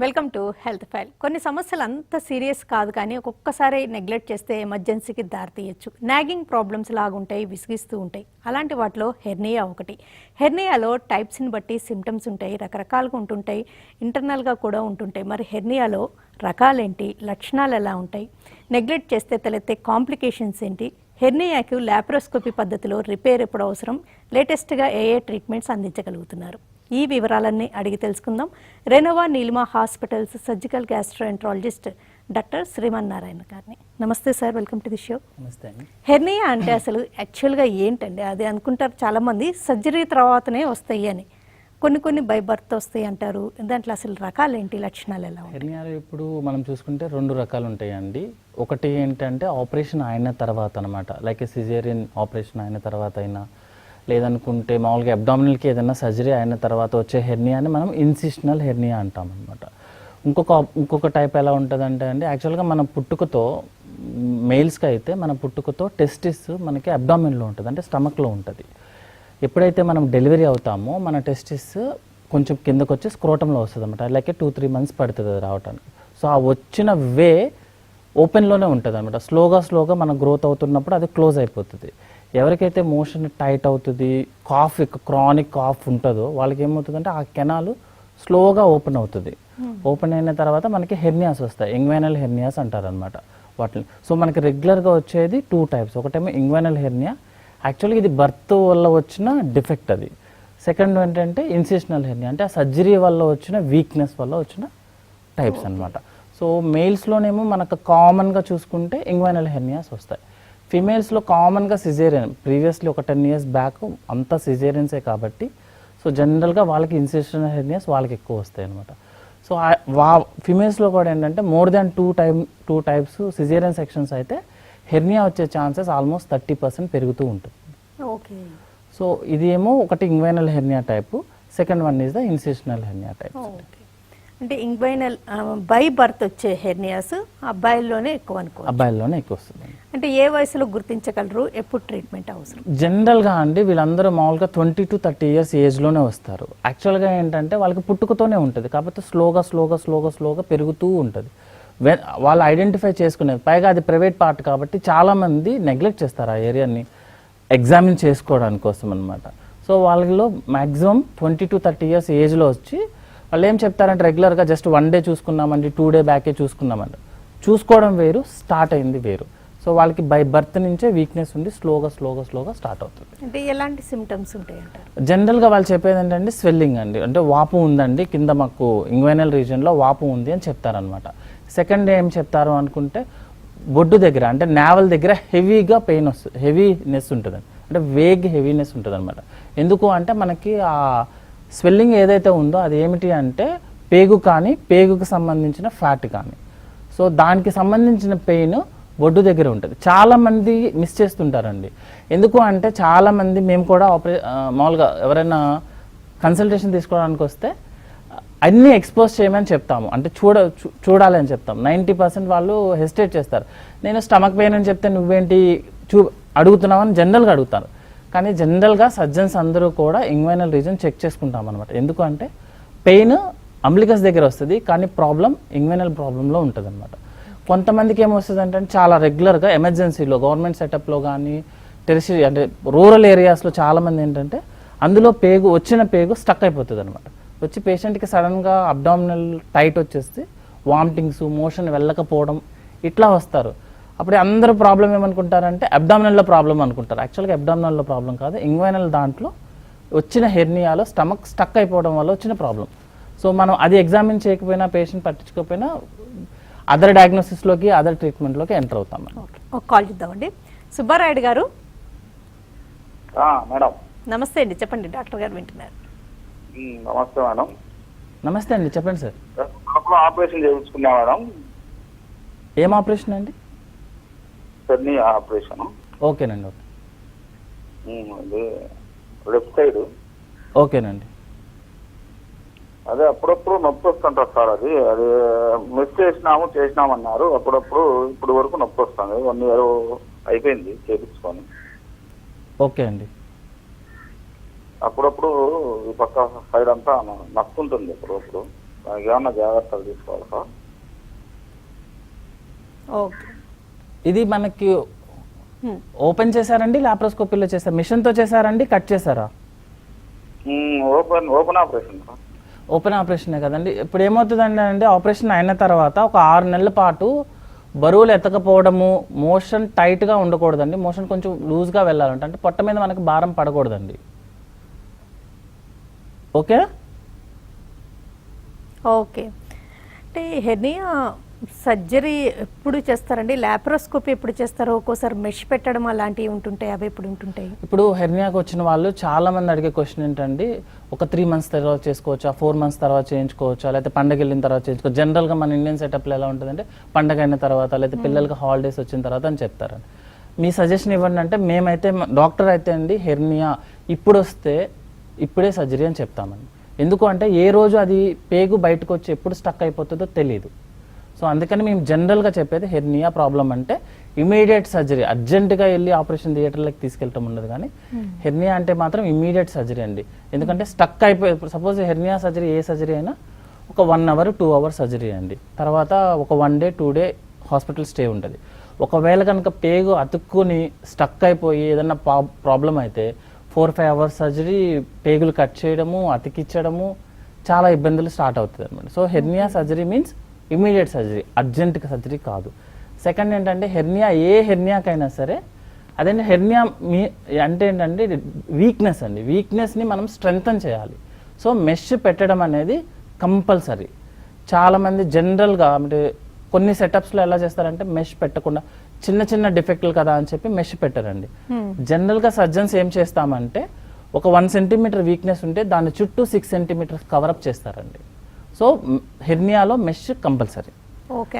Welcome to health file. కొన్ని సమస్యలు అంత సీరియస్ కాదు కానీ ఒక్కొక్కసారి నెగ్లెక్ట్ చేస్తే ఎమర్జెన్సీకి దారితీయచ్చు. నాగింగ్ ప్రాబ్లమ్స్ లాగుంటాయి విసిగిస్తూ ఉంటాయి. అలాంటి వాటిలో హెర్నియా ఒకటి. హెర్నియాలో టైప్స్ని బట్టి సిమ్టమ్స్ ఉంటాయి రకరకాలుగా ఉంటుంటాయి ఇంటర్నల్గా కూడా ఉంటుంటాయి. మరి హెర్నియాలో రకాలేంటి లక్షణాలు ఎలా ఉంటాయి? నెగ్లెక్ట్ చేస్తే తలెత్తే కాంప్లికేషన్స్ ఏంటి? హెర్నియాకు లాప్రోస్కోపీ పద్ధతిలో రిపేర్ ఎప్పుడు అవసరం? లేటెస్ట్గా ఏ ఏ ట్రీట్మెంట్స్ అందించగలుగుతున్నారు? ఈ వివరాలన్నీ అడిగి తెలుసుకుందాం. Renova Neelima hospitals surgical gastroenterologist doctor Sriman Narayana గారిని. నమస్తే sir welcome to the show. నమస్తే హెర్నియా అంటే అసలు యాక్చువల్గా ఏంటండి? అది అనుకుంటారు చాలామంది సర్జరీ తర్వాతనే వస్తాయి అని. కొన్ని కొన్ని బై బర్త్ వస్తాయి అంటారు. దాంట్లో అసలు రకాలు ఏంటి లక్షణాలు ఎలా హెర్నియాలు ఇప్పుడు మనం చూసుకుంటే రెండు రకాలు ఉంటాయండి. ఒకటి ఏంటంటే ఆపరేషన్ అయిన తర్వాత అనమాట లైక్ సిజేరియన్ ఆపరేషన్ అయిన తర్వాత అయినా లేదనుకుంటే మామూలుగా అబ్డామినల్కి ఏదైనా సర్జరీ అయిన తర్వాత వచ్చే హెర్నియాని మనం ఇన్సిషనల్ హెర్నియా అంటాం అనమాట ఇంకొక ఇంకొక టైప్ ఎలా ఉంటుందంటే అండి యాక్చువల్గా మన పుట్టుకతో మెయిల్స్కి అయితే మన పుట్టుకతో టెస్టిస్ మనకి అబ్డామిన్లో ఉంటుంది అంటే స్టమక్లో ఉంటుంది. ఎప్పుడైతే మనం డెలివరీ అవుతామో మన టెస్టిస్ కొంచెం కిందకు వచ్చి స్క్రోటంలో వస్తుంది అనమాట లైక్ టూ త్రీ మంత్స్ పడుతుంది అది రావడానికి సో ఆ వచ్చిన వే ఓపెన్లోనే ఉంటుంది అనమాట స్లోగా స్లోగా మన గ్రోత్ అవుతున్నప్పుడు అది క్లోజ్ అయిపోతుంది. ఎవరికైతే మోషన్ టైట్ అవుతుంది కాఫ్ క్రానిక్ కాఫ్ ఉంటుందో వాళ్ళకి ఏమవుతుందంటే ఆ కెనాలు స్లోగా ఓపెన్ అవుతుంది. ఓపెన్ అయిన తర్వాత మనకి హెర్నియాస్ వస్తాయి. ఇంగ్వైనల్ హెర్నియాస్ అంటారు అనమాట వాటిని. సో మనకి రెగ్యులర్గా వచ్చేది టూ టైప్స్. ఒకటేమో ఇంగ్వైనల్ హెర్నియా. యాక్చువల్గా ఇది బర్త్ వల్ల వచ్చిన డిఫెక్ట్ అది. సెకండ్ ఏంటంటే ఇన్సిషనల్ హెర్నియా. అంటే ఆ సర్జరీ వల్ల వచ్చిన వీక్నెస్ వల్ల వచ్చిన టైప్స్ అన్నమాట. సో మేల్స్లోనేమో మనకు కామన్గా చూసుకుంటే ఇంగ్వైనల్ హెర్నియాస్ వస్తాయి. ఫిమేల్స్లో కామన్గా సిజేరియన్ ప్రీవియస్లీ ఒక టెన్ ఇయర్స్ బ్యాక్ అంతా సిజేరియన్సే కాబట్టి సో జనరల్గా వాళ్ళకి ఇన్సిషనల్ హెర్నియాస్ వాళ్ళకి ఎక్కువ వస్తాయి అనమాట సో వా ఫిమేల్స్లో కూడా ఏంటంటే more than two time two types caesarean sections అయితే హెర్నియా వచ్చే ఛాన్సెస్ ఆల్మోస్ట్ థర్టీ పర్సెంట్ పెరుగుతూ ఉంటుంది. ఓకే సో ఇది ఏమో ఒకటి inguinal hernia type second one is the incisional hernia type okay అంటే ఇంగ్వైనల్ బై బర్త్ వచ్చే హెర్నియాస్ అబ్బాయిల్లోనే ఎక్కువ అనుకో అబ్బాయిల్లోనే ఎక్కువ వస్తుంది. అంటే ఏ వయసులో గుర్తించగలరు? ఎప్పుడు ట్రీట్మెంట్ అవసరం? జనరల్గా అండి వీళ్ళందరూ మామూలుగా ట్వంటీ టు థర్టీ ఇయర్స్ ఏజ్లోనే వస్తారు. యాక్చువల్గా ఏంటంటే వాళ్ళకి పుట్టుకతోనే ఉంటుంది కాకపోతే స్లోగా స్లోగా స్లోగా స్లోగా పెరుగుతూ ఉంటుంది. వాళ్ళు ఐడెంటిఫై చేసుకునేది పైగా అది ప్రైవేట్ పార్ట్ కాబట్టి చాలామంది నెగ్లెక్ట్ చేస్తారు ఆ ఏరియాని ఎగ్జామిన్ చేసుకోవడానికి కోసం అనమాట సో వాళ్ళలో maximum twenty to thirty years ఏజ్లో వచ్చి వాళ్ళు ఏం చెప్తారంటే రెగ్యులర్గా జస్ట్ వన్ డే చూసుకున్నామండి టూ డే బ్యాకే చూసుకున్నామండి. చూసుకోవడం వేరు స్టార్ట్ అయింది వేరు. సో వాళ్ళకి బై బర్త్ నుంచే వీక్నెస్ ఉండి స్లోగా స్లోగా స్లోగా స్టార్ట్ అవుతుంది. అంటే ఎలాంటి సిమ్టమ్స్ ఉంటాయి జనరల్గా వాళ్ళు చెప్పేది ఏంటంటే స్వెల్లింగ్ అండి. అంటే వాపు ఉందండి కింద మాకు ఇంగ్వైనల్ రీజియన్లో వాపు ఉంది అని చెప్తారనమాట సెకండ్ ఏం చెప్తారు అనుకుంటే బొడ్డు దగ్గర అంటే నావల్ దగ్గర హెవీగా పెయిన్ వస్తుంది హెవీనెస్ ఉంటుంది అంటే వేగ్ హెవీనెస్ ఉంటుంది అనమాట ఎందుకు అంటే మనకి ఆ స్వెల్లింగ్ ఏదైతే ఉందో అది ఏమిటి అంటే పేగు కానీ పేగుకు సంబంధించిన ఫ్యాట్ కానీ. సో దానికి సంబంధించిన పెయిన్ బొడ్డు దగ్గర ఉంటుంది. చాలామంది మిస్ చేస్తుంటారండి. ఎందుకు అంటే చాలామంది మేము కూడా ఆపరే మామూలుగా ఎవరైనా కన్సల్టేషన్ తీసుకోవడానికి వస్తే అన్నీ ఎక్స్పోజ్ చేయమని చెప్తాము. అంటే చూడ చూ- చూడాలి అని చెప్తాం నైంటీ పర్సెంట్ వాళ్ళు హెసిటేట్ చేస్తారు. నేను స్టమక్ పెయిన్ అని చెప్తే నువ్వేంటి చూ అడుగుతున్నావని జనరల్గా అడుగుతారు. కానీ జనరల్గా సర్జన్స్ అందరూ కూడా ఇంగ్వైనల్ రీజన్ చెక్ చేసుకుంటాం అనమాట ఎందుకంటే పెయిన్ అంబ్లికస్ దగ్గర వస్తుంది కానీ ప్రాబ్లం ఇంగ్వైనల్ ప్రాబ్లంలో ఉంటుంది అనమాట కొంతమందికి ఏమొస్తుంది అంటే చాలా రెగ్యులర్గా ఎమర్జెన్సీలో గవర్నమెంట్ సెటప్లో కానీ టెరిసి అంటే రూరల్ ఏరియాస్లో చాలామంది ఏంటంటే అందులో పేగు వచ్చిన పేగు స్టక్ అయిపోతుంది అనమాట వచ్చి పేషెంట్కి సడన్గా అబ్డామినల్ టైట్ వచ్చేస్తే వామిటింగ్స్ మోషన్ వెళ్ళకపోవడం ఇట్లా వస్తారు. అప్పుడు అందరూ ప్రాబ్లం ఏమనుకుంటారంటే అబ్డామినల్లో ప్రాబ్లం అనుకుంటారు. యాక్చువల్గా అబ్డామినల్లో ప్రాబ్లం కాదు ఇంగ్వైనల్ దాంట్లో వచ్చిన హెర్నియాలో స్టమక్ స్టక్ అయిపోవడం వల్ల వచ్చిన ప్రాబ్లం. సో మనం అది ఎగ్జామిన్ చేయకపోయినా పేషెంట్ పట్టించుకోకపోయినా అదర్ డయాగ్నోసిస్లోకి అదర్ ట్రీట్మెంట్లోకి ఎంటర్ అవుతాం ఒక కాల్ చూద్దామండి. సుబ్బారాయుడు గారు. ఆ, మేడం. నమస్తే అండి. చెప్పండి డాక్టర్ గారు వింటున్నారు. నమస్తే మేడం. నమస్తే అండి చెప్పండి సార్. ఆపరేషన్ చేయించుకున్నా మేడం. ఏం ఆపరేషన్ అండి? సెర్నీ ఆపరేషన్. ఓకేనండి ఓకే. అది లెఫ్ట్ సైడ్. ఓకేనండి. అదే అప్పుడప్పుడు నొప్పి వస్తుంటారు సార్ అది. అది మిస్ చేసినాము చేసినామన్నారు. అప్పుడప్పుడు ఇప్పుడు వరకు నొప్పి వస్తుంది. వన్ ఇయర్ అయిపోయింది చేపించుకొని. ఓకే అండి. అప్పుడప్పుడు ఈ పక్క సైడ్ అంతా నొస్తుంటుంది అప్పుడప్పుడు. దానికి ఏమన్నా జాగ్రత్తలు తీసుకోవాలి సార్? ఓకే. ఇది మనకి హ్మ్. ఓపెన్ చేశారండి లాప్రోస్కోపీలో చేశారు. మిషన్తో చేశారండి కట్ చేశారా? మ్మ్, ఓపెన్ ఓపెన్ ఆపరేషన్. ఓపెన్ ఆపరేషనే కదండి. ఇప్పుడు ఏమవుతుందండి అంటే ఆపరేషన్ అయిన తర్వాత ఒక ఆరు నెలల పాటు బరువులు ఎత్తకపోవడము మోషన్ టైట్గా ఉండకూడదండి. మోషన్ కొంచెం లూజ్గా వెళ్ళాలంట అంటే పొట్ట మీద మనకి భారం పడకూడదండి. ఓకే? ఓకే. అంటే హెర్నియా సర్జరీ ఎప్పుడు చేస్తారండి? లాప్రోస్కోపీ ఎప్పుడు చేస్తారో? ఒక్కోసారి మెష్ పెట్టడం అలాంటివి ఉంటుంటాయి అవి ఎప్పుడు ఉంటుంటాయి? ఇప్పుడు హెర్నియాకి వచ్చిన వాళ్ళు చాలా మంది అడిగే క్వశ్చన్ ఏంటండి? ఒక త్రీ మంత్స్ తర్వాత చేసుకోవచ్చా? ఫోర్ మంత్స్ తర్వాత చేయించుకోవచ్చా? లేకపోతే పండగ వెళ్ళిన తర్వాత చేయించుకోవచ్చు జనరల్గా మన ఇండియన్ సెటప్లో ఎలా ఉంటుందంటే పండగ అయిన తర్వాత లేకపోతే పిల్లలకి హాలిడేస్ వచ్చిన తర్వాత అని చెప్తారండి మీ సజెషన్ ఇవ్వండి అంటే మేమైతే డాక్టర్ అయితే అండి హెర్నియా ఇప్పుడు వస్తే ఇప్పుడే సర్జరీ అని చెప్తామండి. ఎందుకు అంటే ఏ రోజు అది పేగు బయటకు వచ్చి ఎప్పుడు స్టక్ అయిపోతుందో తెలియదు సో అందుకని మేము జనరల్గా చెప్పేది హెర్నియా ప్రాబ్లం అంటే ఇమీడియట్ సర్జరీ అర్జెంటుగా వెళ్ళి ఆపరేషన్ థియేటర్లకు తీసుకెళ్ళటం ఉండదు కానీ హెర్నియా అంటే మాత్రం ఇమీడియట్ సర్జరీ అండి. ఎందుకంటే స్టక్ అయిపోయి సపోజ్ హెర్నియా సర్జరీ ఏ సర్జరీ అయినా ఒక one hour two hours surgery అండి. తర్వాత ఒక one day two day hospital stay ఉంటుంది. ఒకవేళ కనుక పేగు అతుక్కుని స్టక్ అయిపోయి ఏదన్నా ప్రాబ్లం అయితే ఫోర్ ఫైవ్ అవర్స్ సర్జరీ పేగులు కట్ చేయడము అతికిచ్చడము చాలా ఇబ్బందులు స్టార్ట్ అవుతుంది అనమాట so hernia surgery means immediate surgery urgent surgery కాదు. సెకండ్ ఏంటంటే హెర్నియా ఏ హెర్నియాకైనా సరే అదే హెర్నియా మీ అంటే ఏంటంటే వీక్నెస్ అండి. వీక్నెస్ని మనం స్ట్రెంగ్తన్ చేయాలి. సో మెష్ పెట్టడం అనేది కంపల్సరీ. చాలామంది జనరల్గా అంటే కొన్ని సెటప్స్లో ఎలా చేస్తారంటే మెష్ పెట్టకుండా చిన్న చిన్న డిఫెక్ట్లు కదా అని చెప్పి మెష్ పెట్టారండి. జనరల్గా సర్జన్స్ ఏం చేస్తామంటే ఒక వన్ సెంటీమీటర్ వీక్నెస్ ఉంటే దాని చుట్టూ సిక్స్ సెంటీమీటర్స్ కవరప్ చేస్తారండి. సో హెర్నియాలో మెష్ కంపల్సరీ.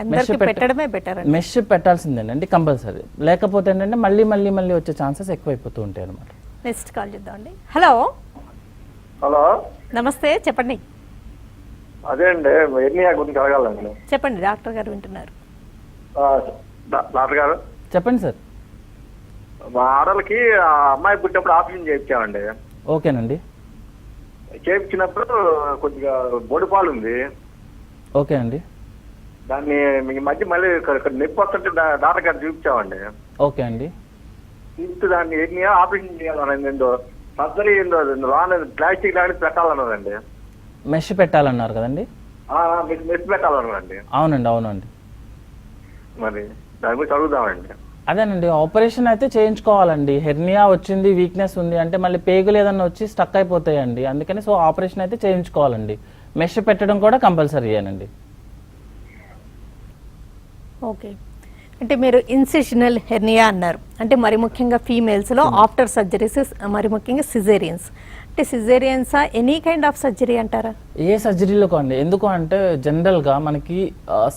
పెట్ట- పెట్టడమే బెటర్ అండి. మెష్ పెట్టాల్సిందేనండి కంపల్సరీ. లేకపోతే ఏంటంటే మళ్ళీ మళ్ళీ మళ్ళీ వచ్చే ఛాన్సెస్ ఎక్కువైపోతూ ఉంటాయి అనమాట నెక్స్ట్ కాల్ చేద్దామండి హలో. హలో. నమస్తే చెప్పండి. అదే అండి ఎర్నియా గురించి అడగాలండి. చెప్పండి డాక్టర్ గారు వింటున్నారు. డాక్టర్ గారు. చెప్పండి సార్. మా ఆడలకి ఆ అమ్మాయి పుట్టినప్పుడు ఆపరేషన్ చేయించామండి. ఓకేనండి. చేయించినప్పుడు కొద్దిగా బొడిపాలు ఉంది. ఓకే అండి. దాన్ని ఈ మధ్య మళ్ళీ నొప్పి వస్తుంటే డాక్టర్ గారు చూపించామండి. ఓకే అండి. చూపిస్తే దాన్ని ఎర్నియా ఆపరేషన్ చేయాలన్నది ఏందో సర్జరీ ఏందో రాలేదు. ప్లాస్టిక్ లాంటి పెట్టాలన్నదండి మెష్ పెట్టాలన్నారు కదండి? మెస్ పెట్టాలన్నదండి అవునండి అవునండి. మరి దాని గురించి అడుగుదామండి. అదేనండి ఆపరేషన్ అయితే చేయించుకోవాలండి. హెర్నియా వచ్చింది వీక్నెస్ ఉంది అంటే మళ్ళీ పేగులు ఏదన్నా వచ్చి స్టక్ అయిపోతాయండి. అందుకని సో ఆపరేషన్ అయితే చేయించుకోవాలండి. మెష్ పెట్టడం కూడా కంపల్సరీ అండి ఓకే. అంటే మీరు ఇన్సిషనల్ హెర్నియా అన్నారు. అంటే మరి ముఖ్యంగా ఫీమేల్స్లో ఆఫ్టర్ సర్జరీస్ మరి ముఖ్యంగా సిజేరియన్స్ అంటే సిజేరియన్సా ఎనీ కైండ్ ఆఫ్ సర్జరీ అంటారా? ఏ సర్జరీలో అండి. ఎందుకు అంటే జనరల్గా మనకి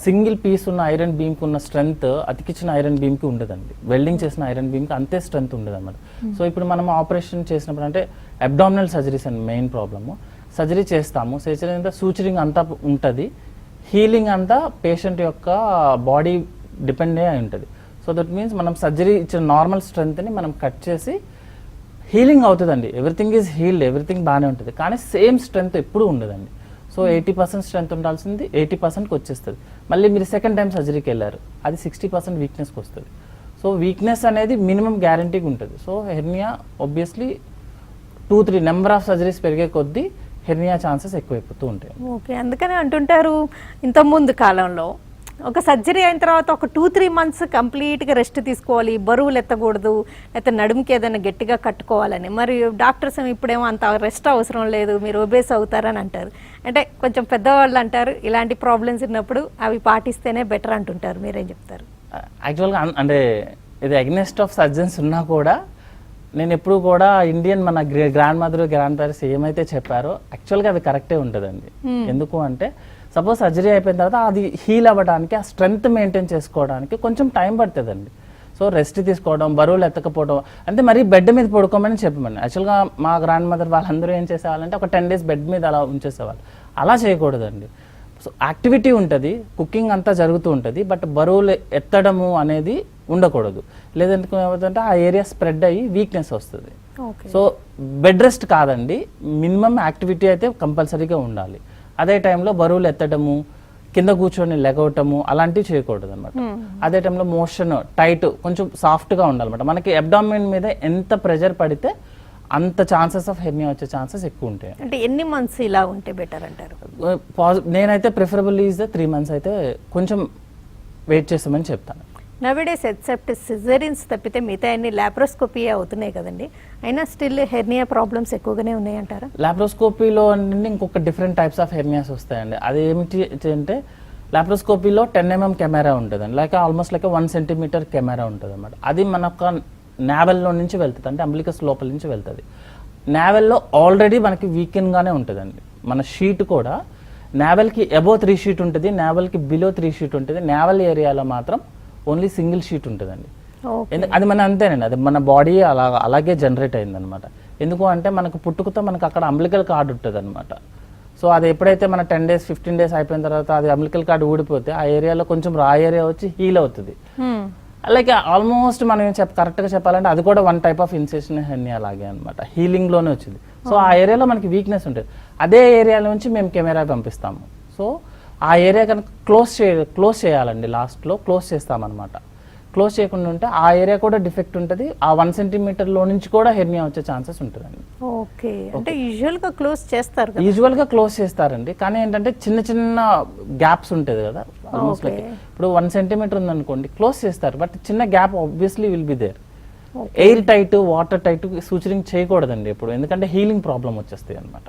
సింగిల్ పీస్ ఉన్న ఐరన్ బీమ్కి ఉన్న స్ట్రెంగ్త్ అతికిచ్చిన ఐరన్ బీమ్కి ఉండదండి. వెల్డింగ్ చేసిన ఐరన్ బీమ్కి అంతే స్ట్రెంగ్త్ ఉండదు అనమాట సో ఇప్పుడు మనం ఆపరేషన్ చేసినప్పుడు అంటే అబ్డామినల్ సర్జరీస్ అండి మెయిన్ ప్రాబ్లము సర్జరీ చేస్తాము. సర్జరీ అంతా సూచరింగ్ అంతా ఉంటుంది. హీలింగ్ అంతా పేషెంట్ యొక్క బాడీ డిపెండ్ అయి ఉంటుంది. సో దట్ మీన్స్ మనం సర్జరీ ఇచ్చిన నార్మల్ స్ట్రెంగ్త్ని మనం కట్ చేసి హీలింగ్ అవుతుందండి. ఎవ్రీథింగ్ ఈజ్ హీల్డ్ ఎవ్రీథింగ్ బాగానే ఉంటుంది. కానీ సేమ్ స్ట్రెంగ్త్ ఎప్పుడూ ఉండదండి. సో ఎయిటీ పర్సెంట్ స్ట్రెంత్ ఉండాల్సింది ఎయిటీ పర్సెంట్కి వచ్చేస్తుంది. మళ్ళీ మీరు సెకండ్ టైం సర్జరీకి వెళ్ళారు అది సిక్స్టీ పర్సెంట్ వీక్నెస్కి వస్తుంది. సో వీక్నెస్ అనేది మినిమం గ్యారంటీగా ఉంటుంది. So hernia obviously two three number of surgeries పెరిగే కొద్దీ హెర్నియా ఛాన్సెస్ ఎక్కువైపోతూ ఉంటాయి. ఓకే అందుకని అంటుంటారు ఇంతకుముందు కాలంలో ఒక సర్జరీ అయిన తర్వాత ఒక టూ త్రీ మంత్స్ కంప్లీట్గా రెస్ట్ తీసుకోవాలి బరువులు ఎత్తకూడదు లేకపోతే నడుముకి ఏదైనా గట్టిగా కట్టుకోవాలని. మరి డాక్టర్స్ ఇప్పుడేమో అంత రెస్ట్ అవసరం లేదు మీరు ఒబేస్ అవుతారని అంటారు. అంటే కొంచెం పెద్దవాళ్ళు అంటారు ఇలాంటి ప్రాబ్లమ్స్ ఉన్నప్పుడు అవి పాటిస్తేనే బెటర్ అంటుంటారు. మీరేం చెప్తారు? యాక్చువల్గా అంటే ఇది అగ్నెస్ట్ ఆఫ్ సర్జన్స్ ఉన్నా కూడా నేను ఎప్పుడు కూడా ఇండియన్ మన గ్రాండ్ మదర్ గ్రాండ్ పేరెంట్స్ ఏమైతే చెప్పారో యాక్చువల్గా అది కరెక్టే ఉంటుందండి. ఎందుకు అంటే సపోజ్ సర్జరీ అయిపోయిన తర్వాత అది హీల్ అవ్వడానికి ఆ స్ట్రెంగ్త్ మెయింటైన్ చేసుకోవడానికి కొంచెం టైం పడుతుందండి. సో రెస్ట్ తీసుకోవడం బరువులు ఎత్తకపోవడం అంటే మరీ బెడ్ మీద పడుకోమని చెప్పమని. యాక్చువల్గా మా గ్రాండ్ మదర్ వాళ్ళందరూ ఏం చేసేవాళ్ళంటే ఒక టెన్ డేస్ బెడ్ మీద అలా ఉంచేసేవాళ్ళు. అలా చేయకూడదండి. సో యాక్టివిటీ ఉంటుంది కుకింగ్ అంతా జరుగుతూ ఉంటుంది బట్ బరువులు ఎత్తడము అనేది ఉండకూడదు. లేదంటే ఆ ఏరియా స్ప్రెడ్ అయ్యి వీక్నెస్ వస్తుంది. సో బెడ్ రెస్ట్ కాదండి మినిమం యాక్టివిటీ అయితే కంపల్సరీగా ఉండాలి. అదే టైంలో బరువులు ఎత్తడము కింద కూర్చొని లెగవటము అలాంటివి చేయకూడదు అనమాట అదే టైంలో మోషన్ టైట్ కొంచెం సాఫ్ట్గా ఉండాలన్నమాట. మనకి అబ్డామిన్ మీద ఎంత ప్రెజర్ పడితే అంత ఛాన్సెస్ ఆఫ్ హెర్నియా వచ్చే ఛాన్సెస్ ఎక్కువ ఉంటాయి. అంటే ఎన్ని మంత్స్ ఇలా ఉంటే బెటర్ అంటారు? నేనైతే preferable is the three months అయితే కొంచెం వెయిట్ చేస్తామని చెప్తాను. నవేడేస్ ఎక్సెప్ట్ సిజరిన్స్ తప్పితే మిగతా అన్ని లాప్రోస్కోపీ అవుతున్నాయి కదండి. అయినా స్టిల్ హెర్నియా ప్రాబ్లమ్స్ ఎక్కువగానే ఉన్నాయంటారా? లాప్రోస్కోపీలో అంటే ఇంకొక డిఫరెంట్ టైప్స్ ఆఫ్ హెర్నియాస్ వస్తాయండి. అది ఏమిటి అంటే లాప్రోస్కోపీలో టెన్ ఎంఎం కెమెరా ఉంటుందండి. Like almost like one centimetre camera ఉంటుంది అనమాట అది మన నావెల్లో నుంచి వెళ్తుంది. అంటే అంబ్లికస్ లోపల నుంచి వెళ్తుంది. నావెల్లో ఆల్రెడీ మనకి వీకెన్గానే ఉంటుందండి. మన షీట్ కూడా నావెల్కి అబో త్రీ షీట్ ఉంటుంది నావెల్కి బిలో త్రీ షీట్ ఉంటుంది. నావెల్ ఏరియాలో మాత్రం ఓన్లీ సింగిల్ షీట్ ఉంటుందండి. అది మన అంతేనండి. అది మన బాడీ అలా అలాగే జనరేట్ అయిందనమాట. ఎందుకు అంటే మనకు పుట్టుకతో మనకు అక్కడ అంబ్లికల్ కార్డ్ ఉంటుంది అనమాట సో అది ఎప్పుడైతే మన టెన్ డేస్ ఫిఫ్టీన్ డేస్ అయిపోయిన తర్వాత అది అంబ్లికల్ కార్డ్ ఊడిపోతే ఆ ఏరియాలో కొంచెం రా ఏరియా వచ్చి హీల్ అవుతుంది. అలాగే ఆల్మోస్ట్ మనం ఏం చెప్ కరెక్ట్గా చెప్పాలంటే అది కూడా one type of incision hernia అలాగే అనమాట. హీలింగ్లోనే వచ్చింది. సో ఆ ఏరియాలో మనకి వీక్నెస్ ఉంటుంది. అదే ఏరియా నుంచి మేము కెమెరా పంపిస్తాము. సో ఆ ఏరియా కనుక క్లోజ్ చే క్లోజ్ చేయాలండి లాస్ట్లో క్లోజ్ చేస్తామన్నమాట. క్లోజ్ చేయకుండా ఉంటే ఆ ఏరియా కూడా డిఫెక్ట్ ఉంటుంది ఆ వన్ సెంటీమీటర్లో నుంచి కూడా హెర్నియా వచ్చే ఛాన్సెస్ ఉంటుందండి. ఓకే అంటే యూజువల్గా క్లోజ్ చేస్తారు యూజువల్గా క్లోజ్ చేస్తారండి కానీ ఏంటంటే చిన్న చిన్న గ్యాప్స్ ఉంటుంది కదా ఆల్మోస్ట్ లైక్. ఇప్పుడు వన్ సెంటీమీటర్ ఉందనుకోండి క్లోజ్ చేస్తారు బట్ చిన్న gap obviously will be there air tight water tight suturing చేయకూడదండి ఇప్పుడు ఎందుకంటే హీలింగ్ ప్రాబ్లం వచ్చేస్తాయి అనమాట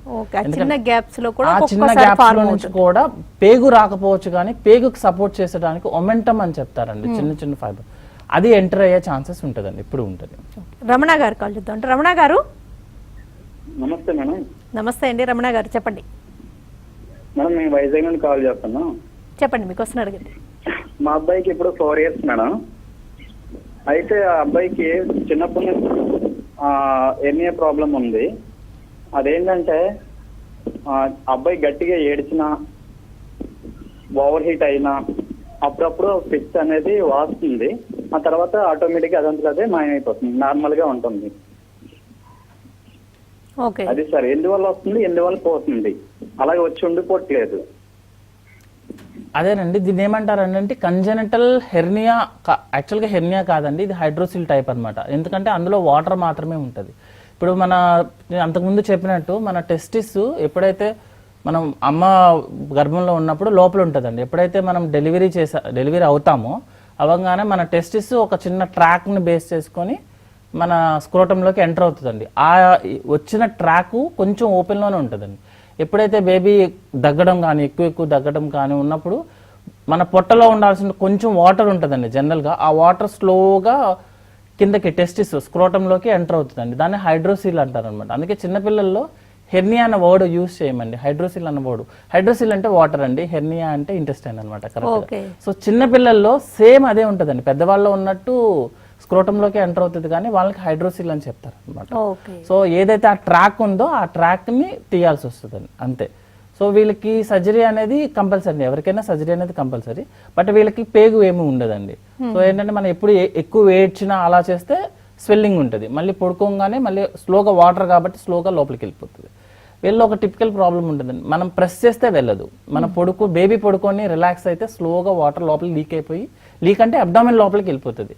చిన్న గ్యాప్స్లో కూడా చిన్న గ్యాప్స్లో నుంచి కూడా పేగు రాకపోవచ్చు కానీ పేగుకి సపోర్ట్ చేసడానికి ఒమెంటమ్ అని చెప్తారండి చిన్న చిన్న ఫైబర్ అది ఎంటర్ అయ్యే ఛాన్సెస్ ఉంటుందండి ఇప్పుడు ఉంటుంది. రమణ గారు కాల్ చేద్దాం. అంటే రమణ గారు? నమస్తే మేడం. నమస్తే అండి. రమణ గారు చెప్పండి. మేడం మేము వైజాగ్ నుండి కాల్ చేస్తున్నాం. చెప్పండి మీకు వస్తున్న అడగండి మా అబ్బాయికి ఇప్పుడు ఫోర్ ఇయర్స్ మేడం. అయితే ఆ అబ్బాయికి చిన్నప్పటి నుంచి ఎన్ఏ ప్రాబ్లం ఉంది. అదేంటంటే అబ్బాయి గట్టిగా ఏడ్చినా ఓవర్ హీట్ అయినా అప్పుడప్పుడు పిచ్ అనేది వాస్తుంది. ఆ తర్వాత ఆటోమేటిక్ అదంతా అదే మాయమైపోతుంది. నార్మల్గా ఉంటుంది అది సార్. ఎందువల్ల వస్తుంది? ఎందువల్ల పోతుంది? అలాగే వచ్చి ఉండిపోవట్లేదు. అదేనండి దీన్ని ఏమంటారండి అంటే కంజెనటల్ హెర్నియా యాక్చువల్గా హెర్నియా కాదండి ఇది హైడ్రోసిల్ టైప్ అనమాట ఎందుకంటే అందులో వాటర్ మాత్రమే ఉంటుంది. ఇప్పుడు మన అంతకుముందు చెప్పినట్టు మన టెస్టిస్ ఎప్పుడైతే మనం అమ్మ గర్భంలో ఉన్నప్పుడు లోపల ఉంటుందండి. ఎప్పుడైతే మనం డెలివరీ చేసా డెలివరీ అవుతామో అవగానే మన టెస్టిస్ ఒక చిన్న ట్రాక్ని బేస్ చేసుకొని మన స్క్రోటంలోకి ఎంటర్ అవుతుందండి. ఆ వచ్చిన ట్రాక్ కొంచెం ఓపెన్లోనే ఉంటుందండి. ఎప్పుడైతే బేబీ దగ్గడం కానీ ఎక్కువ ఎక్కువ దగ్గడం కానీ ఉన్నప్పుడు మన పొట్టలో ఉండాల్సిన కొంచెం వాటర్ ఉంటుందండి జనరల్గా. ఆ వాటర్ స్లోగా కిందకి టెస్టిస్ స్క్రోటంలోకి ఎంటర్ అవుతుందండి. దాన్ని హైడ్రోసిల్ అంటారు అనమాట అందుకే చిన్నపిల్లల్లో హెర్నియా అన్న వర్డ్ యూస్ చేయమండి. హైడ్రోసిల్ అన్న వర్డ్. హైడ్రోసిల్ అంటే వాటర్ అండి. హెర్నియా అంటే ఇంటెస్టైన్ అనమాట కరెక్ట్ ఓకే. సో చిన్న పిల్లల్లో సేమ్ అదే ఉంటుందండి. పెద్దవాళ్ళు ఉన్నట్టు స్క్రోటంలోకి ఎంటర్ అవుతుంది కానీ వాళ్ళకి హైడ్రోసిల్ అని చెప్తారు అనమాట సో ఏదైతే ఆ ట్రాక్ ఉందో ఆ ట్రాక్ని తీయాల్సి వస్తుందండి అంతే. సో వీళ్ళకి సర్జరీ అనేది కంపల్సరీ ఎవరికైనా సర్జరీ అనేది కంపల్సరీ. బట్ వీళ్ళకి పేగు ఏమి ఉండదండి. సో ఏంటంటే మనం ఎప్పుడు ఎక్కువ ఏడ్చినా అలా చేస్తే స్వెల్లింగ్ ఉంటుంది. మళ్ళీ పడుకోగానే మళ్ళీ స్లోగా వాటర్ కాబట్టి స్లోగా లోపలికి వెళ్ళిపోతుంది. వీళ్ళు ఒక టిపికల్ ప్రాబ్లం ఉంటుందండి. మనం ప్రెస్ చేస్తే వెళ్ళదు. మన పొడుకు బేబీ పడుకొని రిలాక్స్ అయితే స్లోగా వాటర్ లోపలికి లీక్ అయిపోయి లీక్ అంటే అబ్డామిన్ లోపలికి వెళ్ళిపోతుంది.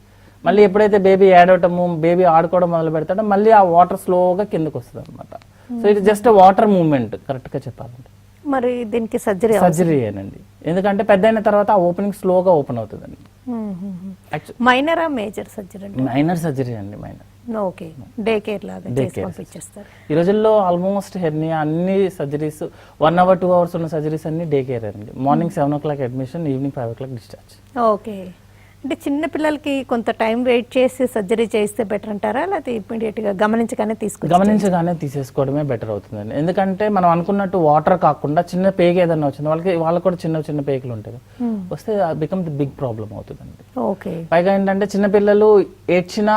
మళ్ళీ ఎప్పుడైతే బేబీ ఏడవటము బేబీ ఆడుకోవడం మొదలు పెడతాడో మళ్ళీ ఆ వాటర్ స్లోగా కిందకు వస్తుంది అనమాట సో ఇది జస్ట్ వాటర్ మూవ్మెంట్ కరెక్ట్గా చెప్పాలంటే. మరి దీనికి సర్జరీ సర్జరీ ఏనండి. ఎందుకంటే పెద్ద అయిన తర్వాత ఆ ఓపెనింగ్ స్లోగా ఓపెన్ అవుతుందండి. మైనరా మేజర్ సర్జరీ అండి? మైనర్ సర్జరీ అండి మైనర్. ఓకే. డే కేర్ లాగా. పంపించేస్తారు. ఈ రోజుల్లో ఆల్మోస్ట్ హెర్నియా అన్ని surgeries one hour two hours ఉన్న సర్జరీస్ అన్ని డే కేర్ అండి. Morning seven o'clock admission evening five o'clock discharge. Okay. అంటే చిన్న పిల్లలకి కొంత టైం వెయిట్ చేసి సర్జరీ చేస్తే బెటర్ అంటారా? లేకపోతే ఇమీడియట్గా గమనించగానే తీసుకొచ్చి గమనించగానే తీసేసుకోవడమే బెటర్ అవుతుందండి. ఎందుకంటే మనం అనుకున్నట్టు వాటర్ కాకుండా చిన్న పేగ ఏదైనా వచ్చింది వాళ్ళకి వాళ్ళకి కూడా చిన్న చిన్న పేగులు ఉంటాయి వస్తే బికమ్ ది బిగ్ ప్రాబ్లం అవుతుందండి. ఓకే. పైగా ఏంటంటే చిన్నపిల్లలు ఏడ్చినా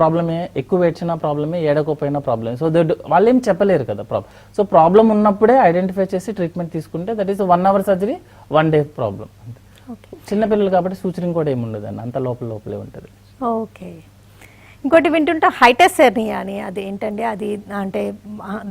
ప్రాబ్లమే ఎక్కువ ఏడ్చినా ప్రాబ్లమే ఏడకపోయినా ప్రాబ్లమే. సో దట్ వాళ్ళు ఏం చెప్పలేరు కదా ప్రాబ్లం సో ప్రాబ్లం ఉన్నప్పుడే ఐడెంటిఫై చేసి ట్రీట్మెంట్ తీసుకుంటే that is one hour surgery one day problem okay చిన్నపిల్లలు కాబట్టి సూచన కూడా ఏమి ఉండదండి అంత లోపల లోపలే ఉంటుంది. ఓకే ఇంకోటి వింటుంటే హైటెస్ ఎర్నియా అని అది ఏంటండి అది అంటే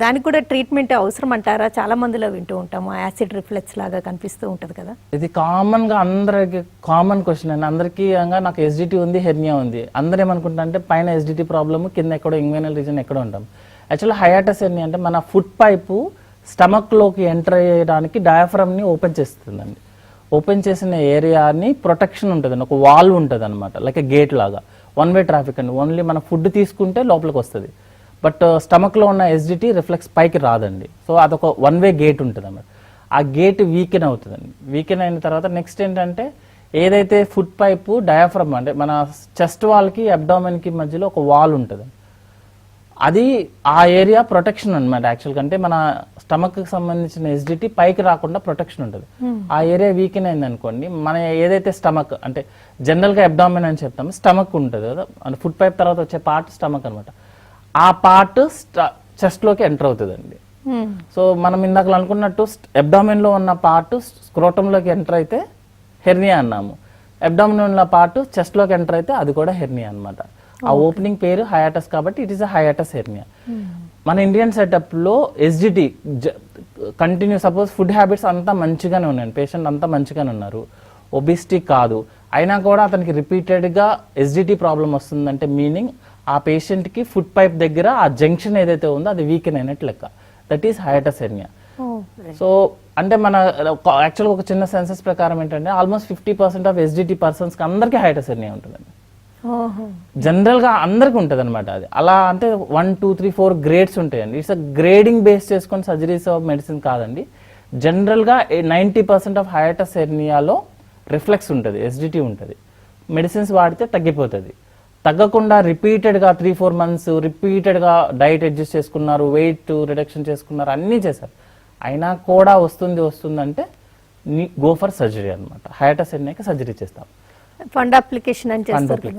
దానికి కూడా ట్రీట్మెంట్ అవసరం అంటారా? చాలా మందిలో వింటూ ఉంటాము. యాసిడ్ రిఫ్లెక్స్ లాగా కనిపిస్తూ ఉంటుంది కదా. ఇది కామన్గా అందరికి కామన్ క్వశ్చన్ అండి. అందరికీ నాకు ఎస్డిటి ఉంది హెర్నియా ఉంది. అందరూ ఏమనుకుంటారు అంటే పైన ఎస్డిటి ప్రాబ్లమ్ కింద ఎక్కడో ఇంగ్వేనల్ రీజన్ ఎక్కడో ఉంటాం. యాక్చువల్లీ హయాటస్ హెర్నియా అంటే మన ఫుడ్ పైపు స్టమక్లోకి ఎంటర్ అయ్యడానికి డయాఫ్రమ్ని ఓపెన్ చేస్తుందండి. ఓపెన్ చేసిన ఏరియాని ప్రొటెక్షన్ ఉంటుంది ఒక వాల్ ఉంటుంది అనమాట లైక్ గేట్ లాగా. వన్ వే ట్రాఫిక్ అండి ఓన్లీ మన ఫుడ్ తీసుకుంటే లోపలికి వస్తుంది. బట్ స్టమక్లో uh, ఉన్న ఎస్డిటి రిఫ్లెక్స్ పైకి రాదండి. సో అదొక వన్ వే గేట్ ఉంటుంది అన్నమాట ఆ గేట్ వీకెన్ అవుతుందండి. వీకెన్ అయిన తర్వాత నెక్స్ట్ ఏంటంటే ఏదైతే ఫుడ్ పైపు డయాఫ్రమ్ అంటే మన చెస్ట్ వాల్కి అబ్డామెన్కి మధ్యలో ఒక వాల్ ఉంటుంది అది ఆ ఏరియా ప్రొటెక్షన్ అనమాట యాక్చువల్గా అంటే మన స్టమక్కి సంబంధించిన ఎస్డిటి పైకి రాకుండా ప్రొటెక్షన్ ఉంటుంది. ఆ ఏరియా వీకెన్ అయింది అనుకోండి మన ఏదైతే స్టమక్ అంటే జనరల్గా అబ్డామిన్ అని చెప్తాము స్టమక్ ఉంటుంది కదా. అంటే ఫుడ్ పైప్ తర్వాత వచ్చే పార్ట్ స్టమక్ అనమాట ఆ పార్ట్ చెస్ట్లోకి ఎంటర్ అవుతుందండి. సో మనం ఇందాక అనుకున్నట్టు అబ్డామిన్లో ఉన్న పార్ట్లోకి ఎంటర్ అయితే హెర్నియా అన్నాము. అబ్డామిన్ ఉన్న పార్ట్ చెస్ట్లోకి ఎంటర్ అయితే అది కూడా హెర్నియా అన్నమాట. ఆ ఓపెనింగ్ పేరు హయాటస్ కాబట్టి it is a hiatus hernia మన Indian సెటప్లో acidity continue suppose food habits అంతా మంచిగానే ఉన్నాయండి. పేషెంట్ అంతా మంచిగానే ఉన్నారు. ఒబిసిటీ కాదు. అయినా కూడా అతనికి రిపీటెడ్గా ఎస్డిటి ప్రాబ్లం వస్తుందంటే మీనింగ్ ఆ పేషెంట్కి ఫుడ్ పైప్ దగ్గర ఆ జంక్షన్ ఏదైతే ఉందో అది వీకెన్ అయినట్టు లెక్క. That is hiatus hernia so అంటే మన యాక్చువల్గా ఒక చిన్న సెన్సెస్ ప్రకారం ఏంటంటే almost fifty percent of acidity పర్సన్స్కి అందరికీ హైటస్ హెర్నియా ఉంటుందండి. జనరల్గా అందరికి ఉంటుంది అనమాట అది. అలా అంటే one two three four grades ఉంటాయండి. ఇట్స్ అ గ్రేడింగ్ బేస్ చేసుకొని సర్జరీస్ ఆఫ్ మెడిసిన్ కాదండి. జనరల్గా నైంటీ పర్సెంట్ ఆఫ్ హయాటస్ హెర్నియాలో రిఫ్లెక్స్ ఉంటుంది ఎస్డిటి ఉంటుంది. మెడిసిన్స్ వాడితే తగ్గిపోతుంది. తగ్గకుండా రిపీటెడ్గా త్రీ ఫోర్ మంత్స్ రిపీటెడ్గా డైట్ అడ్జస్ట్ చేసుకున్నారు వెయిట్ రిడక్షన్ చేసుకున్నారు అన్నీ చేశారు. అయినా కూడా వస్తుంది వస్తుందంటే గో ఫర్ సర్జరీ అనమాట హయాటస్ హెర్నియాకి సర్జరీ చేస్తాం. ఫండ్ అప్లికేషన్ అని చేస్తారు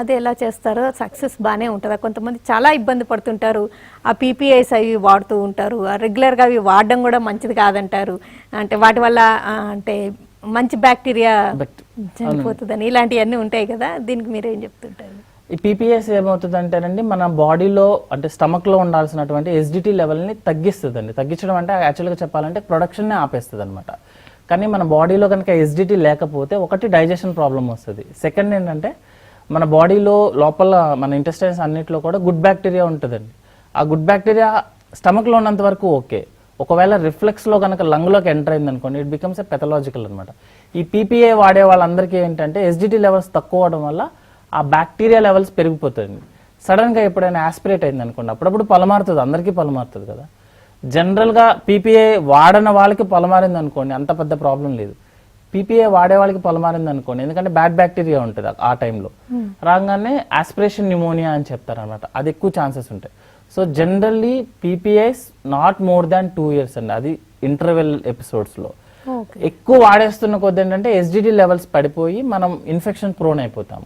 అది ఎలా చేస్తారో సక్సెస్ బాగానే ఉంటుందా. కొంతమంది చాలా ఇబ్బంది పడుతుంటారు. ఆ పీపీఐస్ అవి వాడుతూ ఉంటారు. ఆ రెగ్యులర్గా అవి వాడడం కూడా మంచిది కాదంటారు. అంటే వాటి వల్ల అంటే మంచి బ్యాక్టీరియా చనిపోతుందని ఇలాంటివన్నీ ఉంటాయి కదా. దీనికి మీరేం చెప్తుంటారు? ఈ పీపీఎస్ ఏమవుతుంది అంటేనండి మన బాడీలో అంటే stomach లో ఉండాల్సినటువంటి ఎస్డిటి లెవెల్ని తగ్గిస్తుందండి. తగ్గించడం అంటే యాక్చువల్గా చెప్పాలంటే ప్రొడక్షన్నే ఆపేస్తుంది అనమాట కానీ మన బాడీలో కనుక ఎస్డిటి లేకపోతే ఒకటి డైజెషన్ ప్రాబ్లం వస్తుంది. సెకండ్ ఏంటంటే మన బాడీలో లోపల మన ఇంటెస్టైన్స్ అన్నింటిలో కూడా గుడ్ బ్యాక్టీరియా ఉంటుందండి. ఆ గుడ్ బ్యాక్టీరియా స్టమక్లో ఉన్నంత వరకు ఓకే. ఒకవేళ రిఫ్లెక్స్లో కనుక లంగ్లోకి ఎంటర్ అయింది అనుకోండి ఇట్ బికమ్స్ ఎ పెథలాజికల్ అనమాట ఈ పీపీఏ వాడే వాళ్ళందరికీ ఏంటంటే ఎస్డిటీ లెవెల్స్ తక్కువ అవడం వల్ల ఆ బ్యాక్టీరియా లెవెల్స్ పెరిగిపోతుంది సడన్గా ఎప్పుడైనా యాస్పిరేట్ అయింది అనుకోండి అప్పుడప్పుడు పలమారుతుంది అందరికీ పలమారుతుంది కదా. జనరల్గా పీపీఏ వాడని వాళ్ళకి పొలమారింది అనుకోండి అంత పెద్ద ప్రాబ్లం లేదు. పీపీఏ వాడే వాళ్ళకి పొలమారింది అనుకోండి ఎందుకంటే బ్యాడ్ బ్యాక్టీరియా ఉంటుంది ఆ- టైంలో. రాగానే ఆస్పిరేషన్ న్యూమోనియా అని చెప్తారనమాట అది ఎక్కువ ఛాన్సెస్ ఉంటాయి. So generally PPIs not more than two years అండి అది ఇంటర్వెల్ ఎపిసోడ్స్లో. ఎక్కువ వాడేస్తున్న కొద్ది ఏంటంటే ఎస్డిటి లెవెల్స్ పడిపోయి మనం ఇన్ఫెక్షన్ ప్రోన్ అయిపోతాము.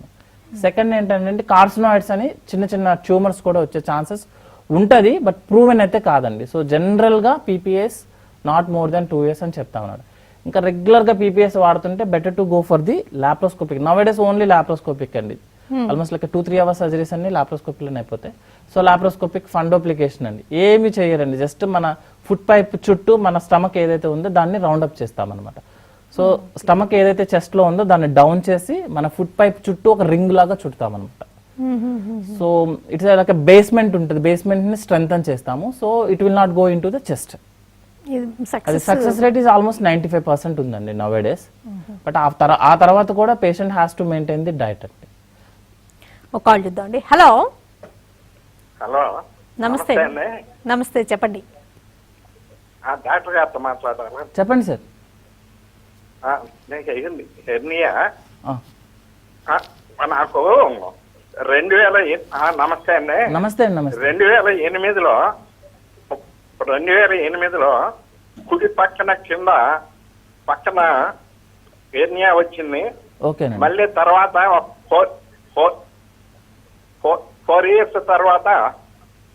సెకండ్ ఏంటంటే కార్సినాయిడ్స్ అని చిన్న చిన్న ట్యూమర్స్ కూడా వచ్చే ఛాన్సెస్ ఉంటుంది బట్ ప్రూవెన్ అయితే కాదండి. సో జనరల్గా PPIs not more than two years అని చెప్తా ఉన్నాడు. ఇంకా రెగ్యులర్గా పీపీఎస్ వాడుతుంటే better to go for the laparoscopic nowadays only laparoscopic అండి almost like two three hours surgeries అన్ని లాప్రోస్కోపిక్లోనే అయిపోతాయి. సో లాప్రోస్కోపిక్ ఫండోప్లికేషన్ అండి. ఏమి చేయరండి. జస్ట్ మన ఫుడ్ పైప్ చుట్టూ మన స్టమక్ ఏదైతే ఉందో దాన్ని రౌండ్ అప్ చేస్తామన్నమాట. సో స్టమక్ ఏదైతే చెస్ట్లో ఉందో దాన్ని డౌన్ చేసి మన ఫుడ్ పైప్ చుట్టూ ఒక రింగ్ లాగా చుడతామన్నమాట. సో ఇట్స్ లైక్ బేస్మెంట్ ఉంటుంది. బేస్మెంట్ని స్ట్రెంగ్ చేస్తాము. So it will not go into the chest అది success rate is almost ninety five percent ఉందండి నవ్ డేస్ బట్ ఆ తర్వా- ఆ తర్వాత కూడా patient has to maintain the diet అండి. ఒక కాల్ చూద్దామండి. హలో హలో నమస్తే. నమస్తే చెప్పండి. డాక్టర్ గారితో మాట్లాడాలి చెప్పండి సార్. అయ్యింది హెర్నియా నాకు రెండు వేల నమస్తే అండి. నమస్తే అండి నమస్తే. రెండు వేల ఎనిమిదిలో రెండు వేల ఎనిమిదిలో కుడి పక్కన కింద పక్కన హెర్నియా వచ్చింది. మళ్ళీ తర్వాత four four four four years తర్వాత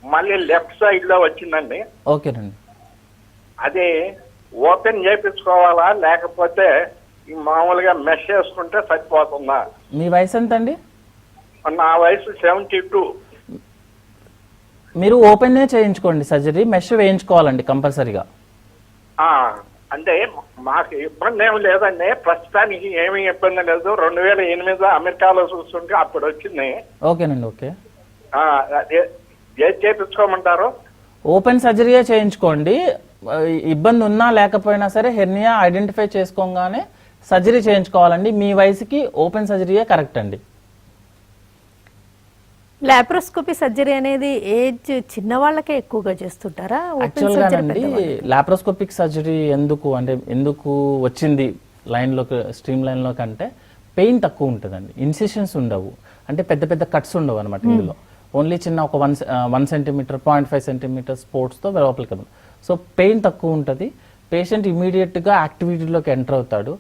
మళ్ళీ లెఫ్ట్ సైడ్లో వచ్చిందండి ఓకేనండి అది ఓపెన్ చేయించుకోవాలా? లేకపోతే మామూలుగా మెష్ చేసుకుంటే సరిపోతుందా? మీ వయసు ఎంత అండి నా వయసు సెవెంటీ టూ. మీరు ఓపెన్ చేయించుకోండి సర్జరీ మెష్ వేయించుకోవాలండి కంపల్సరీగా. అంటే మాకు ఇబ్బంది ఏమి లేదండి. ప్రస్తుతానికి ఏమీ ఇబ్బంది లేదు. రెండు వేల ఎనిమిదిలో అమెరికాలో చూస్తుంటే అప్పుడు వచ్చింది. ఓకేనండి ఓకే. ఏది చేపించుకోమంటారు ఓపెన్ సర్జరీయే చేయించుకోండి. ఇబ్బంది ఉన్నా లేకపోయినా సరే హెర్నియా ఐడెంటిఫై చేసుకోగానే సర్జరీ చేయించుకోవాలండి. మీ వయసుకి ఓపెన్ సర్జరీయే కరెక్ట్ అండి. లాప్రోస్కోపీ సర్జరీ అనేది ఏజ్ చిన్న వాళ్ళకే ఎక్కువగా చేస్తుంటారా? యాక్చువల్గానండి లాప్రోస్కోపిక్ సర్జరీ ఎందుకు అంటే ఎందుకు వచ్చింది లైన్లోకి స్ట్రీమ్ లైన్లోకి అంటే పెయిన్ తక్కువ ఉంటుందండి. ఇన్సిషన్స్ ఉండవు. అంటే పెద్ద పెద్ద కట్స్ ఉండవు అనమాట ఇందులో. ఓన్లీ చిన్న ఒక one one centimetre point five centimetre స్పోర్ట్స్తో లోపలికి సో పెయిన్ తక్కువ ఉంటుంది. పేషెంట్ ఇమీడియట్గా యాక్టివిటీలోకి ఎంటర్ అవుతాడు.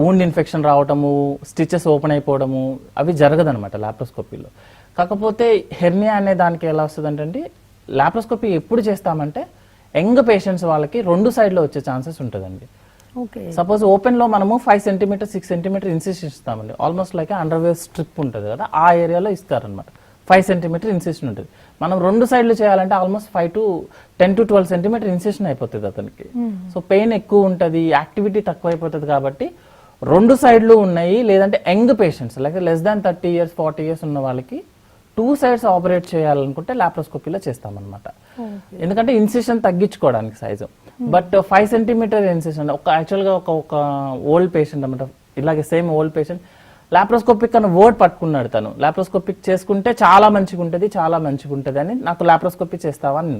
వూండ్ ఇన్ఫెక్షన్ రావటము స్టిచెస్ ఓపెన్ అయిపోవడము అవి జరగదనమాట లాప్రోస్కోపీలో. కాకపోతే హెర్నియా అనే దానికి ఎలా వస్తుంది అంటే లాప్రోస్కోపీ ఎప్పుడు చేస్తామంటే యంగ్ పేషెంట్స్ వాళ్ళకి రెండు సైడ్లో వచ్చే ఛాన్సెస్ ఉంటుందండి. ఓకే. సపోజ్ ఓపెన్లో మనము five centimetre six centimetre incision ఇస్తామండి. ఆల్మోస్ట్ లైక్ అండర్వేర్ స్ట్రిప్ ఉంటుంది కదా ఆ ఏరియాలో ఇస్తారనమాట ఫైవ్ సెంటీమీటర్ ఇన్సిషన్ ఉంటుంది. మనం రెండు సైడ్లు చేయాలంటే almost five to ten to twelve centimetre incision అయిపోతుంది అతనికి. సో పెయిన్ ఎక్కువ ఉంటుంది యాక్టివిటీ తక్కువ అయిపోతుంది కాబట్టి రెండు సైడ్లు ఉన్నాయి. లేదంటే young patients like less than thirty years forty years ఉన్న వాళ్ళకి టూ సైడ్స్ ఆపరేట్ చేయాలనుకుంటే లాప్రోస్కోపీలో చేస్తామన్నమాట. ఎందుకంటే ఇన్సిషన్ తగ్గించుకోవడానికి size but five centimetre incision ఒక యాక్చువల్గా ఒక ఒక ఓల్డ్ పేషెంట్ అనమాట ఇలాగే సేమ్ ఓల్డ్ పేషెంట్ లాప్రోస్కోపిక్ అన్న వర్డ్ పట్టుకున్నాడు తను. లాప్రోస్కోపిక్ చేసుకుంటే చాలా మంచిగా ఉంటుంది చాలా మంచిగా ఉంటుంది అని నాకు లాప్రోస్కోపీ చేస్తావా అని.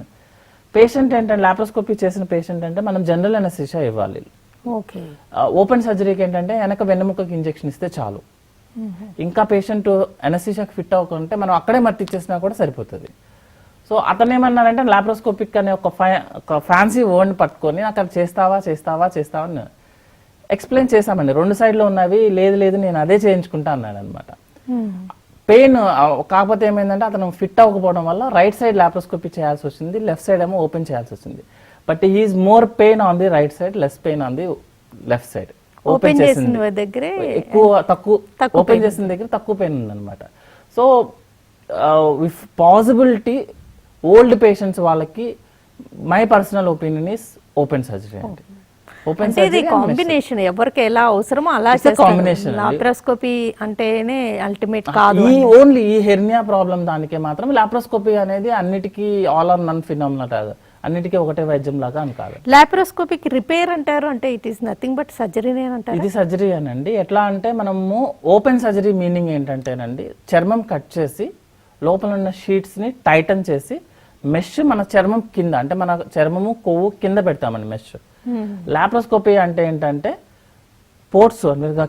పేషెంట్ ఏంటంటే లాప్రోస్కోపీ చేసిన పేషెంట్ అంటే మనం జనరల్ అనెస్థిషియా ఇవ్వాలి. ఓకే. ఓపెన్ సర్జరీకి ఏంటంటే వెనక వెన్నెముకకి ఇంజెక్షన్ ఇస్తే చాలు. ఇంకా పేషెంట్ అనెస్థిషియాకి ఫిట్ అవ్వకుంటే మనం అక్కడే మట్టిచ్చేసినా కూడా సరిపోతుంది. సో అతను ఏమన్నారంటే లాప్రోస్కోపిక్ అనే ఒక ఫై ఒక ఫ్యాన్సీ వర్డ్ పట్టుకొని అక్కడ చేస్తావా చేస్తావా చేస్తావా అని ఎక్స్ప్లెయిన్ చేశామండి. రెండు సైడ్లో ఉన్నవి లేదు లేదు నేను అదే చేయించుకుంటా అన్నాడు అనమాట పెయిన్ కాకపోతే ఏమైందంటే అతను ఫిట్ అవ్వకపోవడం వల్ల రైట్ సైడ్ లాప్రోస్కోపీ చేయాల్సి వచ్చింది లెఫ్ట్ సైడ్ ఏమో ఓపెన్ చేయాల్సి వచ్చింది. But he is more pain on the right side less pain on the left side open చేసిన దగ్గరే. ఎక్కువ తక్కువ తక్కువ ఓపెన్ చేసిన దగ్గర తక్కువ పెయిన్ ఉందన్నమాట. So with possibility old patients వాళ్ళకి my personal opinion is open surgery అండి. ఓపెన్ ఇది కాంబినేషన్ ఎవరికి ఎలా అవసరమో అలా అండి. లాప్రోస్కోపీ అంటేనే అల్టిమేట్ కాదు ఈ ఓన్లీ ఈ హెర్నియా ప్రాబ్లం దానికే మాత్రం లాప్రోస్కోపీ అనేది అన్నిటికీ ఆల్ ఆర్ నన్ ఫినామినా కాదు. అన్నిటికీ ఒకటే వైద్యం లాగా అని కాదు. లాప్రోస్కోపిక్ రిపేర్ అంటారు అంటే ఇట్ ఈస్ నథింగ్ బట్ సర్జరీనే అంటారు? ఇది సర్జరీ అనండి. ఎట్లా అంటే మనము ఓపెన్ సర్జరీ మీనింగ్ ఏంటంటేనండి చర్మం కట్ చేసి లోపల ఉన్న షీట్స్ని టైటన్ చేసి మెష్ మన చర్మం కింద అంటే మన చర్మము కొవ్వు కింద పెడతామండి మెష్ లాప్రోస్కోపీ అంటే ఏంటంటే పోర్ట్స్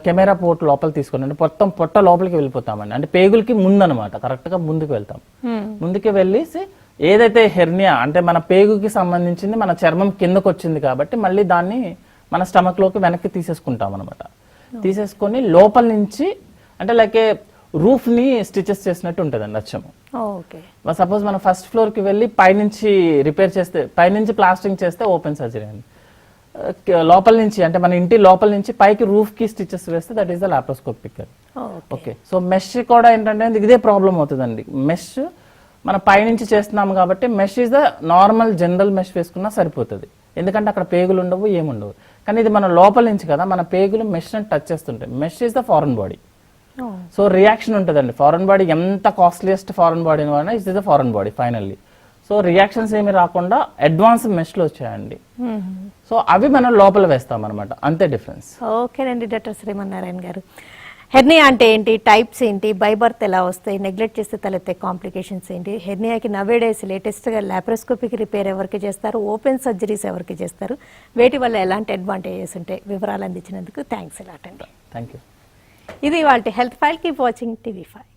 కెమెరా పోర్ట్ లోపల తీసుకొని అంటే మొత్తం పొట్ట లోపలికి వెళ్ళిపోతామండి. అంటే పేగులకి ముందు అనమాట కరెక్ట్గా ముందుకు వెళ్తాం. ముందుకు వెళ్ళేసి ఏదైతే హెర్నియా అంటే మన పేగుకి సంబంధించింది మన చర్మం కిందకు వచ్చింది కాబట్టి మళ్ళీ దాన్ని మన స్టమక్లోకి వెనక్కి తీసేసుకుంటాం అనమాట తీసేసుకొని లోపల నుంచి అంటే లైక్ రూఫ్ని స్టిచెస్ చేసినట్టు ఉంటుందండి అచ్చము. ఓకే. సపోజ్ మనం ఫస్ట్ ఫ్లోర్కి వెళ్ళి పైనుంచి రిపేర్ చేస్తే పైనుంచి ప్లాస్టింగ్ చేస్తే ఓపెన్ సర్జరీ అండి. లోపల నుంచి అంటే మన ఇంటి లోపల నుంచి పైకి రూఫ్కి స్టిచెస్ వేస్తే that is the laparoscopic okay. So mesh కూడా ఏంటంటే ఇదే ప్రాబ్లం అవుతుందండి. మెష్ మన పైనుంచి చేస్తున్నాం కాబట్టి mesh is the normal general mesh వేసుకున్నా సరిపోతుంది. ఎందుకంటే అక్కడ పేగులు ఉండవు ఏముండవు. కానీ ఇది మన లోపల నుంచి కదా మన పేగులు మెష్ టచ్ చేస్తుంటాయి. Mesh is the foreign body so reaction ఉంటుందండి. ఫారెన్ బాడీ ఎంత కాస్ట్లీయెస్ట్ ఫారెన్ బాడీ అయినా is the foreign body finally so reactions ఏమి రాకుండా అడ్వాన్స్ మెష్లు వచ్చాయండి. సో అవి మనం లోపల వేస్తాం అనమాట అంతే డిఫరెన్స్ ఓకేనండి డాక్టర్ శ్రీమన్నారాయణ గారు. హెర్నియా అంటే ఏంటి? టైప్స్ ఏంటి? బై బర్త్ ఎలా వస్తాయి? నెగ్లెక్ట్ చేస్తే తలెత్తే కాంప్లికేషన్స్ ఏంటి? హెర్నియాకి నవేడేస్ లేటెస్ట్గా లాప్రోస్కోపిక్ రిపేర్ ఎవరికి చేస్తారు? ఓపెన్ సర్జరీస్ ఎవరికి చేస్తారు? వేటి వల్ల ఎలాంటి అడ్వాంటేజెస్ ఉంటాయి వివరాలు అందించినందుకు థ్యాంక్స్ ఎలాట్ అండి. థ్యాంక్ యూ ఇది వాళ్ళ health file keep watching TV five